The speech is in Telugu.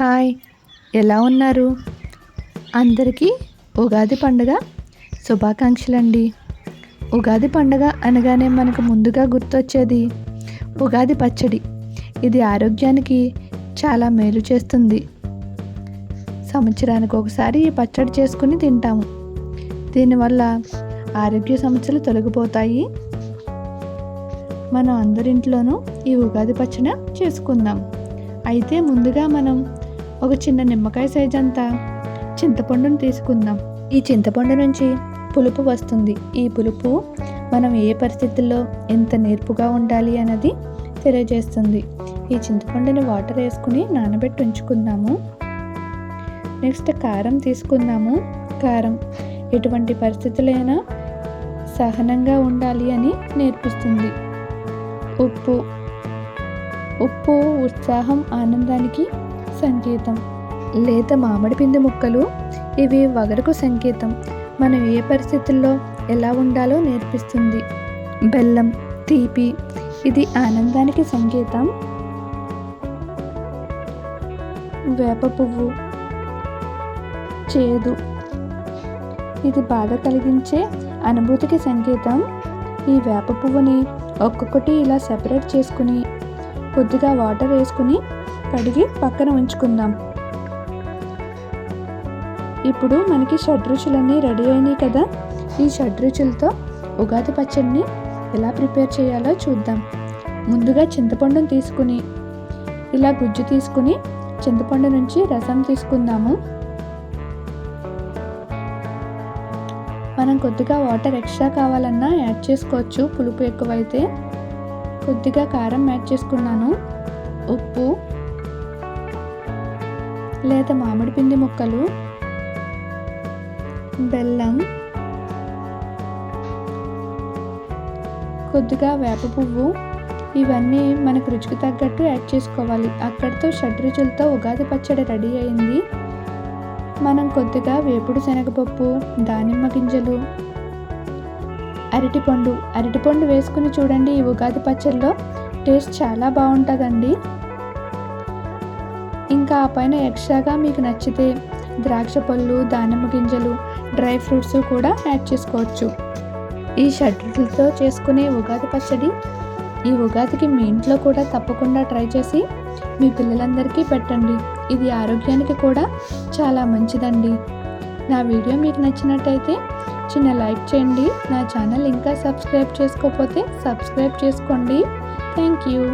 హాయ్ ఎలా ఉన్నారు? అందరికీ ఉగాది పండుగ శుభాకాంక్షలండి. ఉగాది పండుగ అనగానే మనకు ముందుగా గుర్తొచ్చేది ఉగాది పచ్చడి. ఇది ఆరోగ్యానికి చాలా మేలు చేస్తుంది. సంవత్సరానికి ఒకసారి ఈ పచ్చడి చేసుకుని తింటాము. దీనివల్ల ఆరోగ్య సమస్యలు తొలగిపోతాయి. మనం అందరింట్లోనూ ఈ ఉగాది పచ్చడి చేసుకుందాం. అయితే ముందుగా మనం ఒక చిన్న నిమ్మకాయ సైజ్ అంతా. చింతపండును తీసుకుందాం. ఈ చింతపండు నుంచి పులుపు వస్తుంది. ఈ పులుపు మనం ఏ పరిస్థితుల్లో ఎంత నేర్పుగా ఉండాలి అన్నది తెలియజేస్తుంది. ఈ చింతపండుని వాటర్ వేసుకుని నానబెట్టి ఉంచుకుందాము. నెక్స్ట్ కారం తీసుకుందాము. కారం ఎటువంటి పరిస్థితులైనా సహనంగా ఉండాలి అని నేర్పిస్తుంది. ఉప్పు ఉప్పు ఉత్సాహం ఆనందానికి సంకేతం. లేత మామిడి పిండి ముక్కలు ఇవి వగరుకు సంకేతం. మనం ఏ పరిస్థితుల్లో ఎలా ఉండాలో నేర్పిస్తుంది. బెల్లం తీపి ఇది ఆనందానికి సంకేతం. వేప పువ్వు చేదు. ఇది బాధ కలిగించే అనుభూతికి సంకేతం. ఈ వేప పువ్వుని ఒక్కొక్కటి ఇలా సెపరేట్ చేసుకుని కొద్దిగా వాటర్ వేసుకుని కడిగి పక్కన ఉంచుకుందాం. ఇప్పుడు మనకి షడ్రుచులన్నీ రెడీ అయినాయి కదా. ఈ షడ్రుచులతో ఉగాది పచ్చడిని ఎలా ప్రిపేర్ చేయాలో చూద్దాం. ముందుగా చింతపండును తీసుకుని ఇలా గుజ్జు తీసుకుని చింతపండు నుంచి రసం తీసుకుందాము. మనం కొద్దిగా వాటర్ ఎక్స్ట్రా కావాలన్నా యాడ్ చేసుకోవచ్చు పులుపు ఎక్కువైతే. కొద్దిగా కారం యాడ్ చేసుకున్నాను. ఉప్పు లేదా మామిడి పిండి ముక్కలు బెల్లం కొద్దిగా వేప పువ్వు ఇవన్నీ మనకు రుచికి తగ్గట్టు యాడ్ చేసుకోవాలి. అక్కడితో షడ్రుచులతో ఉగాది పచ్చడి రెడీ అయింది. మనం కొద్దిగా వేపుడు శనగపప్పు దానిమ్మ గింజలు అరటిపండు. అరటిపండు వేసుకుని చూడండి ఈ ఉగాది పచ్చడిలో టేస్ట్ చాలా బాగుంటుందండి. ఇంకా ఆ పైన ఎక్స్ట్రాగా మీకు నచ్చితే ద్రాక్ష పళ్ళు దానిమ్మ గింజలు డ్రై ఫ్రూట్స్ కూడా యాడ్ చేసుకోవచ్చు. ఈ షడ్రులతో చేసుకునే ఉగాది పచ్చడి ఈ ఉగాదికి మీ ఇంట్లో కూడా తప్పకుండా ట్రై చేసి మీ పిల్లలందరికీ పెట్టండి. ఇది ఆరోగ్యానికి కూడా చాలా మంచిదండి. నా వీడియో మీకు నచ్చినట్టయితే చిన్న లైక్ చేయండి. నా ఛానల్ ఇంకా సబ్స్క్రైబ్ చేసుకోకపోతే సబ్స్క్రైబ్ చేసుకోండి. Thank you.